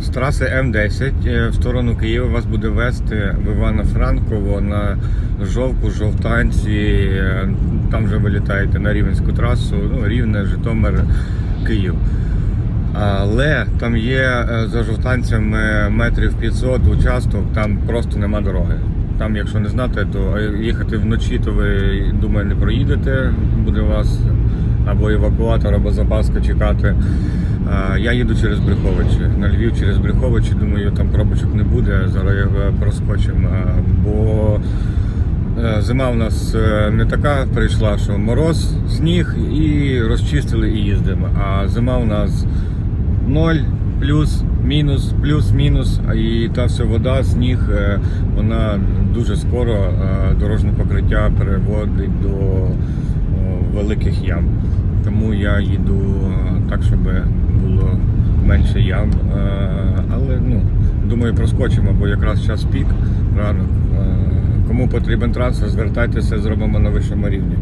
З траси М10 е, в сторону Києва вас буде вести в Івано-Франково на Жовку, Жовтанці. е, Там вже вилітаєте на Рівненську трасу, ну, Рівне, Житомир, Київ. Але там є е, за жовтанцями метрів 500 участок, там просто нема дороги. Там, якщо не знати, то їхати вночі, то ви думаю, не проїдете. Буде вас або евакуатор, або запаска чекати. Я їду через Брюховичі. На Львів через Брюховичі, думаю, там пробочок не буде. Зараз його проскочимо. Бо е, зима в нас е, не така прийшла, що мороз, сніг і розчистили і їздимо. А зима у нас ноль, плюс, мінус, плюс, мінус. А І та вся вода, сніг, е, вона дуже скоро е, дорожнє покриття переводить до великих ям. Тому я їду е, так, щоб менше ям. Е, Але ну, думаю, проскочимо, бо якраз час пік ранок. Е, Кому потрібен трансфер, звертайтеся, зробимо на вищому рівні.